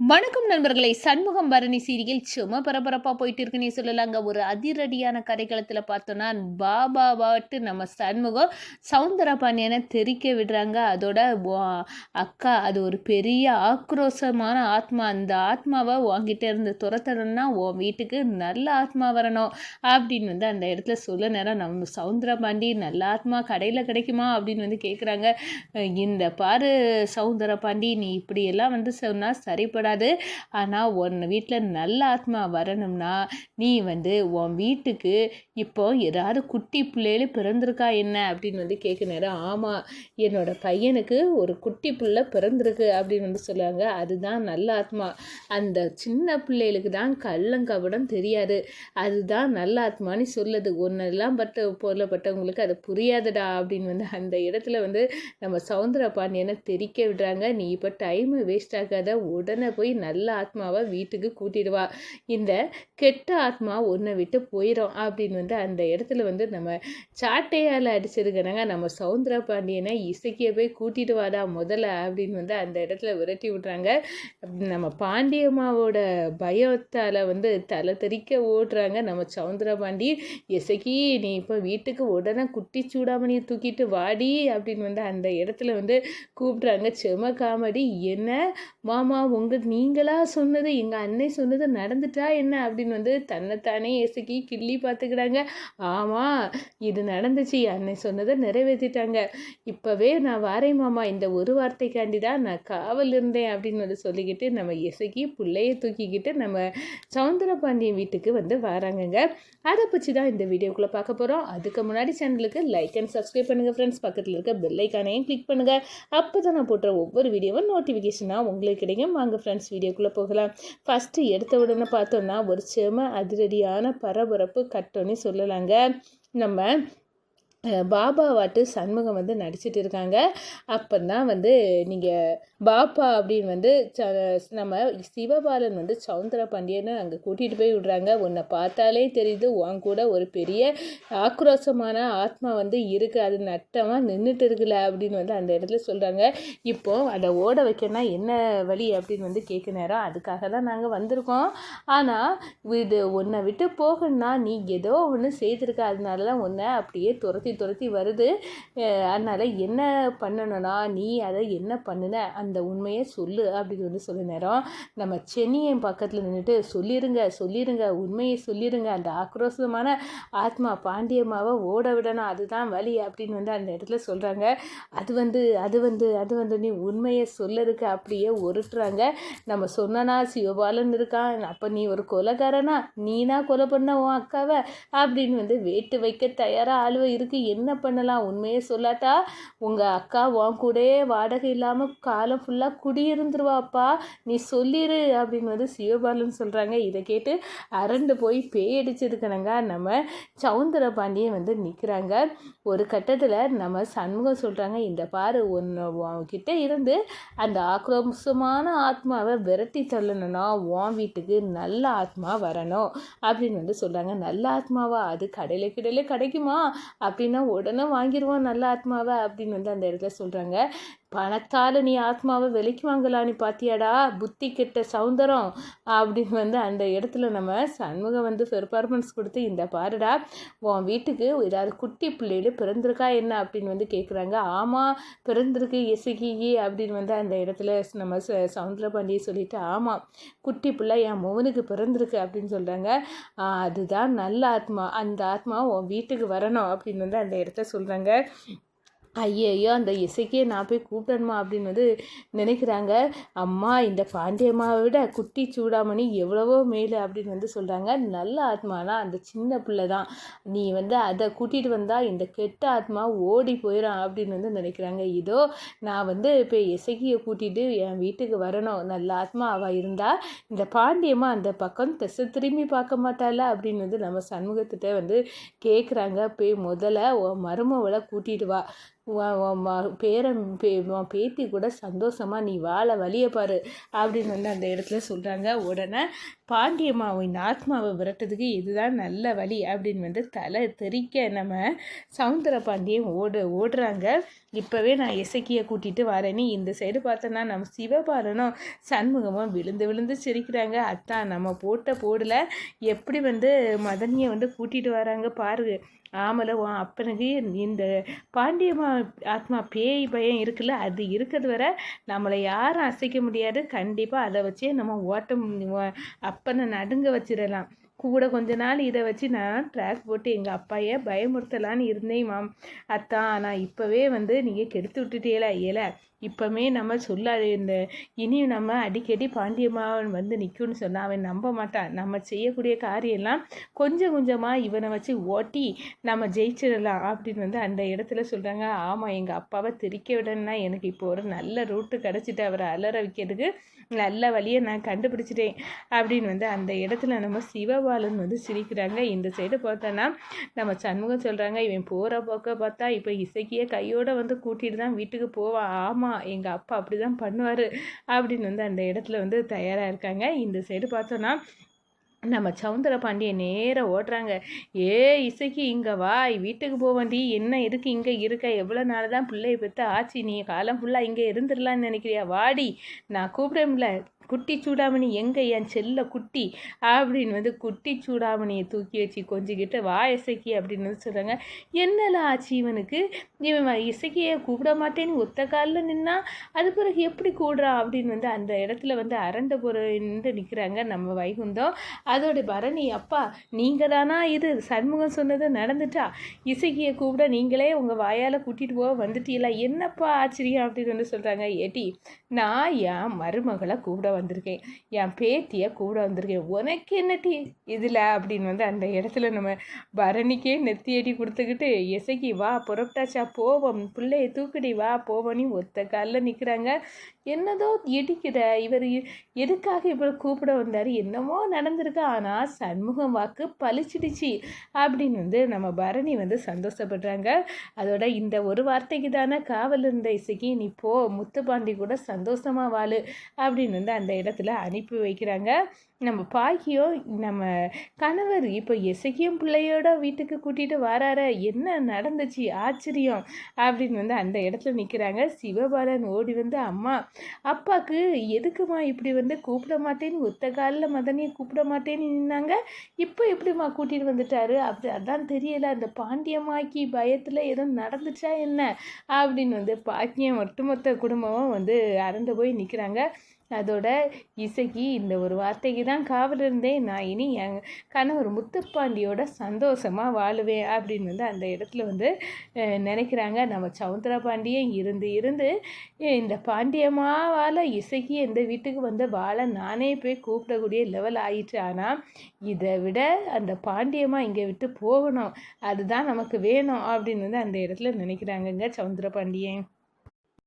வணக்கம் நண்பர்களை. சண்முகம் பரணி சீரியல் சும்மா பரபரப்பாக போயிட்டு இருக்குன்னே சொல்லலாங்க. ஒரு அதிரடியான கரைக்களத்தில் பார்த்தோன்னா பாபா பாட்டு நம்ம சண்முகம் சவுந்தர பாண்டியனை தெரிக்க விடுறாங்க. அதோட அக்கா அது ஒரு பெரிய ஆக்ரோஷமான ஆத்மா. அந்த ஆத்மாவை உன்கிட்ட இருந்து துரத்தணும்னா உன் வீட்டுக்கு நல்ல ஆத்மா வரணும். அப்படின்னு வந்து அந்த இடத்துல சொல்ல நேரம் நம்ம சவுந்தர பாண்டி நல்ல ஆத்மா கடையில் கிடைக்குமா? அப்படின்னு வந்து கேட்குறாங்க இந்த பாரு சவுந்தர பாண்டி நீ இப்படியெல்லாம் வந்து சொன்னால் சரிப்பட சரிப்படாது ஆனால் உன் வீட்டில் நல்ல ஆத்மா வரணும்னா நீ வந்து உன் வீட்டுக்கு இப்போ ஏதாவது குட்டி பிள்ளைகளும் பிறந்திருக்கா என்ன அப்படின்னு வந்து கேட்க நேரம் ஆமாம் என்னோட பையனுக்கு ஒரு குட்டி பிள்ளை பிறந்திருக்கு அப்படின்னு வந்து சொல்லுவாங்க. அதுதான் நல்ல ஆத்மா. அந்த சின்ன பிள்ளைகளுக்கு தான் கள்ளங்கபடம் தெரியாது. அதுதான் நல்ல ஆத்மான்னு சொல்லுது. ஒன்றெல்லாம் பட்ட பொருளப்பட்டவங்களுக்கு அது புரியாதுடா அப்படின்னு வந்து அந்த இடத்துல வந்து நம்ம சவுந்தர பாண்டியனை தெரிக்க விடுறாங்க. நீ இப்போ டைமை வேஸ்ட் ஆகாத. உடனே போய் நல்ல ஆத்மாவை வீட்டுக்கு கூட்டிடுவா. இந்த கெட்ட ஆத்மா ஒன்றை விட்டு போயிடும் அப்படின்னு வந்து அந்த இடத்துல வந்து நம்ம சாட்டையால் அடிச்சிருக்கணுங்க நம்ம சவுந்தர பாண்டியனை இசைக்கிய போய் கூட்டிட்டு வாடா முதல்ல அப்படின்னு வந்து அந்த இடத்துல விரட்டி விட்றாங்க. நம்ம பாண்டியம்மாவோட பயத்தால் வந்து தலை தெறிக்க ஓடுறாங்க. நம்ம சவுந்தர பாண்டி இசைக்கி நீ இப்போ வீட்டுக்கு உடனே குட்டி சூடாமணியை தூக்கிட்டு வாடி அப்படின்னு வந்து அந்த இடத்துல வந்து கூப்பிட்றாங்க. செம காமெடி. என்ன? மாமா உங்கள் நீங்களாக சொன்னது எங்கள் அன்னை சொன்னது நடந்துட்டா என்ன அப்படின்னு வந்து தன்னைத்தானே இசக்கி கிள்ளி பார்த்துக்கிறாங்க. ஆமாம் இது நடந்துச்சு. அன்னை சொன்னதை நிறைவேற்றிட்டாங்க இப்போவே நான் வாரேன் மாமா இந்த ஒரு வார்த்தைக்காண்டி தான் நான் காவல் இருந்தேன் அப்படின்னு வந்து சொல்லிக்கிட்டு நம்ம இசைக்கி பிள்ளைய தூக்கிக்கிட்டு நம்ம சவுந்தர பாண்டியன் வீட்டுக்கு வந்து வராங்கங்க. அதை பற்றி தான் இந்த வீடியோக்குள்ளே பார்க்க போகிறோம் அதுக்கு முன்னாடி சேனலுக்கு லைக் அண்ட் சப்ஸ்கிரைப் பண்ணுங்கள் ஃப்ரெண்ட்ஸ் பக்கத்தில் இருக்க பெல்லைக்கானையும் கிளிக் பண்ணுங்கள் அப்போ தான் நான் போட்டுற ஒவ்வொரு வீடியோவும் நோட்டிஃபிகேஷனாக உங்களுக்கு கிடைக்கும். வாங்க ஃப்ரெண்ட்ஸ் வீடியோக்குள்ளே போகலாம். ஃபஸ்ட்டு எடுத்த உடனே பார்த்தோன்னா ஒரு செம அதிரடியான பரபரப்பு கட்டோன்னு சொல்லலாங்க. நம்ம பாபாவாட்டு சண்முகம் வந்து நடிச்சிட்டு இருக்காங்க. அப்போ தான் வந்து நீங்கள் பாப்பா அப்படின்னு வந்து ச- நம்ம சிவபாலன் வந்து சவுந்தர பாண்டியனை அங்கே கூட்டிகிட்டு போய் விடுறாங்க. உன்னை பார்த்தாலே தெரியுது உன் கூட ஒரு பெரிய ஆக்ரோஷமான ஆத்மா வந்து இருக்குது அது நட்டமாக நின்றுட்டு இருக்குல்ல அப்படின்னு வந்து அந்த இடத்துல சொல்கிறாங்க இப்போ அதை ஓட வைக்கணும்னா என்ன வழி அப்படின்னு வந்து கேட்க நேரம். அதுக்காக தான் நாங்கள் வந்திருக்கோம். ஆனால் இது உன்னை விட்டு போகணும்னா நீ ஏதோ ஒன்று செய்திருக்க. அதனால தான் உன்னை அப்படியே துரத்தி துரத்தி வருது. அதனால் என்ன பண்ணணும்னா நீ அதை என்ன பண்ணுன? அந்த உண்மையை சொல்லு அப்படின்னு வந்து சொல்ல நேரம். நம்ம சென்னியின் பக்கத்தில் நின்றுட்டு சொல்லிடுங்க சொல்லிடுங்க உண்மையை சொல்லிடுங்க அந்த ஆக்ரோஷமான ஆத்மா பாண்டியம்மாவை ஓட விடணும். அதுதான் வழி அப்படின்னு வந்து அந்த இடத்துல சொல்கிறாங்க அது வந்து அது வந்து அது வந்து நீ உண்மையை சொல்லதுக்கு அப்படியே உருட்டுறாங்க. நம்ம சொன்னனா சிவபாலன் இருக்கான். அப்போ நீ ஒரு கொலைகாரனா? நீனா கொலை பண்ண உன் அக்காவை? அப்படின்னு வந்து வேட்டு வைக்க தயாராக ஆளுவை இருக்கு. என்ன பண்ணலாம்? உண்மையை சொல்லாட்டா? உங்கள் அக்கா உன் கூடயே வாடகை இல்லாமல் காலம் ஃபுல்லாக குடியிருந்துருவாப்பா நீ சொல்லிடு அப்படின்னு வந்து சிவபாலன் சொல்கிறாங்க இதை கேட்டு அரண்டு போய் பேய் நம்ம சவுந்தர பாண்டியன் வந்து நிற்கிறாங்க ஒரு கட்டத்தில் நம்ம சண்முகம் சொல்கிறாங்க இந்த பாரு ஒன்று உன்கிட்ட இருந்து அந்த ஆக்ரோஷமான ஆத்மாவை விரட்டி தள்ளணும்னா உன் வீட்டுக்கு நல்ல ஆத்மா வரணும் அப்படின்னு வந்து சொல்கிறாங்க நல்ல ஆத்மாவா? அது கடையில் கிடையில கிடைக்குமா? அப்படின்னு உடனே வாங்கிடுவோம் நல்ல ஆத்மாவை அப்படின்னு வந்து அந்த இடத்துல சொல்கிறாங்க பணத்தால் நீ ஆத்மாவை விலைக்கு வாங்கலான்னு பார்த்தியாடா புத்தி கெட்ட சவுந்தரம் அப்படின்னு வந்து அந்த இடத்துல நம்ம சண்முகம் வந்து பெர்ஃபார்மன்ஸ் கொடுத்து இந்த பாருடா உன் வீட்டுக்கு ஏதாவது குட்டி பிள்ளைகள் பிறந்திருக்கா என்ன? அப்படின்னு வந்து கேட்குறாங்க ஆமாம் பிறந்திருக்கு இசைக்கி அப்படின்னு வந்து அந்த இடத்துல நம்ம ச- சவுந்தர பாண்டியை சொல்லிட்டு ஆமாம் குட்டி பிள்ளை என் மோகனுக்கு பிறந்திருக்கு. அப்படின்னு சொல்கிறாங்க அதுதான் நல்ல ஆத்மா. அந்த ஆத்மா உன் வீட்டுக்கு வரணும். அப்படின்னு வந்து அந்த இடத்த சொல்கிறாங்க ஐயையோ அந்த இசைக்கே நான் போய் கூப்பிடணுமா அப்படின்னு வந்து நினைக்கிறாங்க. அம்மா இந்த பாண்டியம்மாவை விட குட்டி சூடாமணி எவ்வளவோ மேலு அப்படின்னு வந்து சொல்கிறாங்க நல்ல ஆத்மானா அந்த சின்ன பிள்ளை தான். நீ வந்து அதை கூட்டிகிட்டு வந்தால் இந்த கெட்ட ஆத்மா ஓடி போயிடும் அப்படின்னு வந்து நினைக்கிறாங்க. இதோ நான் வந்து இப்போ இசைக்கியை கூட்டிகிட்டு என் வீட்டுக்கு வரணும். நல்ல ஆத்மா அவள் இருந்தால் இந்த பாண்டியம்மா அந்த பக்கம் திசை திரும்பி பார்க்க மாட்டாள அப்படின்னு வந்து நம்ம சண்முகத்திட்ட வந்து கேட்குறாங்க போய் முதல்ல மருமவளை கூட்டிட்டு வா. பேரன் பே உன் பேத்தி கூட சந்தோஷமா நீ வாழ வழியை பாரு அப்படின்னு வந்து அந்த இடத்துல சொல்கிறாங்க உடனே பாண்டியம்மாவின் ஆத்மாவை விரட்டுறதுக்கு இதுதான் நல்ல வழி அப்படின்னு வந்து தலை தெறிக்க நம்ம சவுந்தர பாண்டியன் ஓடு ஓடுறாங்க. இப்போவே நான் இசக்கியை கூட்டிகிட்டு வரேன்னு இந்த சைடு பார்த்தோன்னா நம்ம சிவபாலனும் சண்முகமும் விழுந்து விழுந்து சிரிக்கிறாங்க. அத்தான் நம்ம போட்ட போடல எப்படி வந்து மதனியை வந்து கூட்டிகிட்டு வராங்க பாரு ஆமலை உன் அப்பனுக்கு இந்த பாண்டியம்மா ஆத்மா பேய் பயம் இருக்குல்ல அது இருக்கிறது வரை நம்மளை யாரும் அசைக்க முடியாது. கண்டிப்பாக அதை வச்சே நம்ம ஓட்டம் அப்பனை நடுங்க வச்சிடலாம். கூட கொஞ்ச நாள் இதை வச்சு நான் ட்ராக் போட்டு எங்கள் அப்பாயை பயமுறுத்தலான்னு இருந்தேன் மாம். அத்தான் ஆனால் இப்போவே வந்து நீங்கள் கெடுத்து விட்டுட்டேல ஏல இப்போமே நம்ம சொல்லாது இந்த இனியும் நம்ம அடிக்கடி பாண்டியமாவன் வந்து நிற்கும்னு சொன்னால் அவன் நம்ப மாட்டான். நம்ம செய்யக்கூடிய காரியம்லாம் கொஞ்சம் கொஞ்சமாக இவனை வச்சு ஓட்டி நம்ம ஜெயிச்சிடலாம் அப்படின்னு வந்து அந்த இடத்துல சொல்கிறாங்க ஆமாம் எங்கள் அப்பாவை திரிக்க விடணும்னா எனக்கு இப்போ ஒரு நல்ல ரூட்டு கிடச்சிட்டு அவரை அலற வைக்கிறதுக்கு நல்ல வழியை நான் கண்டுபிடிச்சிட்டேன் அப்படின்னு வந்து அந்த இடத்துல நம்ம சிவபாலன் வந்து சிரிக்கிறாங்க. இந்த சைடு பார்த்தோன்னா நம்ம சண்முகம் சொல்கிறாங்க இவன் போகிற போக்க பார்த்தா இப்போ இசைக்கியே கையோடு வந்து கூட்டிகிட்டு தான் வீட்டுக்கு போவான் ஆமாம் எங்கள் அப்பா அப்படி தான் பண்ணுவார் அப்படின்னு வந்து அந்த இடத்துல வந்து தயாராக இருக்காங்க. இந்த சைடு பார்த்தோன்னா நம்ம சவுந்தர பாண்டிய நேராக ஓடுறாங்க ஏ இசைக்கு இங்கே வா வீட்டுக்கு போவண்டி என்ன இருக்கு இங்கே இருக்க? எவ்வளோ நாள் தான் பிள்ளைய பெற்று ஆச்சு. நீ காலம் ஃபுல்லாக இங்கே இருந்துடலான்னு நினைக்கிறியா? வாடி நான் கூப்பிடமில்ல குட்டி சூடாமணி எங்கே என் செல்ல குட்டி? அப்படின்னு வந்து குட்டி சூடாமணியை தூக்கி வச்சு கொஞ்சிக்கிட்டு வா இசைக்கி அப்படின்னு வந்து சொல்கிறாங்க என்னலாம் ஆச்சு இவனுக்கு? இவன் இசைக்கியை கூப்பிட மாட்டேன்னு ஒத்த காலில் நின்னா? அது பிறகு எப்படி கூடுறான் அப்படின்னு வந்து அந்த இடத்துல வந்து அரண்ட பொருண்டு நிற்கிறாங்க நம்ம வைகுந்தம். அதோட பரணி அப்பா நீங்கள் தானா இது? சண்முகம் சொன்னது நடந்துட்டா. இசைக்கியை கூப்பிட நீங்களே உங்கள் வாயால் கூட்டிகிட்டு போக வந்துட்டீங்களா? என்னப்பா ஆச்சரியம்? அப்படின்னு வந்து சொல்கிறாங்க ஏட்டி நான் என் மருமகளை கூப்பிட வந்திருக்கேன். என் பேத்தியை கூட வந்திருக்கேன். உனக்கு என்னட்டி இதில் அப்படின்னு வந்து அந்த இடத்துல நம்ம பரணிக்கே நெத்தி அடி கொடுத்துக்கிட்டு இசைக்கு வா புறப்பட்டாச்சா? போவோம். பிள்ளைய தூக்கடி வா போவோன்னு ஒத்த காலில் நிற்கிறாங்க என்னதோ இடிக்கிற இவர் எதுக்காக இவர் கூப்பிட வந்தார்? என்னமோ நடந்திருக்கு. ஆனால் சண்முகம் வாக்கு பழிச்சிடுச்சு அப்படின்னு வந்து நம்ம பரணி வந்து சந்தோஷப்படுறாங்க. அதோட இந்த ஒரு வார்த்தைக்கு தானே காவல் இருந்த இசைக்கு நீ போ முத்துப்பாண்டி கூட சந்தோஷமாக வாழு அப்படின்னு வந்து அந்த இடத்துல அனுப்பி வைக்கிறாங்க. நம்ம பாக்கியம் நம்ம கணவர் இப்போ எசக்கியும் பிள்ளையோட வீட்டுக்கு கூட்டிகிட்டு வராற என்ன நடந்துச்சு? ஆச்சரியம் அப்படின்னு வந்து அந்த இடத்துல நிற்கிறாங்க சிவபாலன் ஓடி வந்து அம்மா அப்பாவுக்கு எதுக்குமா இப்படி வந்து கூப்பிட மாட்டேன்னு? ஒத்த காலில் மதனியை கூப்பிட மாட்டேன் மாட்டேன்னு நின்னாங்க. இப்போ எப்படிம்மா கூட்டிகிட்டு வந்துட்டாரு? அப்படி அதான் தெரியல. அந்த பாண்டியம்மாக்கி பயத்தில் எதுவும் நடந்துச்சா என்ன? அப்படின்னு வந்து பாக்கியம் ஒட்டுமொத்த குடும்பமும் வந்து அரண்டு போய் நிற்கிறாங்க அதோட இசைக்கு இந்த ஒரு வார்த்தைக்கு தான் காவல் இருந்தேன். நான் இனி என் கணவர் முத்துப்பாண்டியோட சந்தோஷமாக வாழுவேன் அப்படின்னு வந்து அந்த இடத்துல வந்து நினைக்கிறாங்க. நம்ம சவுந்தர பாண்டியன் இருந்து இருந்து இந்த பாண்டியம்மாவால் இசைக்கு இந்த வீட்டுக்கு வந்து வாழ நானே போய் கூப்பிடக்கூடிய லெவல் ஆயிடுச்சு ஆனால் இதை விட அந்த பாண்டியம்மா இங்கே விட்டு போகணும். அதுதான் நமக்கு வேணும் அப்படின்னு வந்து அந்த இடத்துல நினைக்கிறாங்கங்க சவுந்தர பாண்டியன்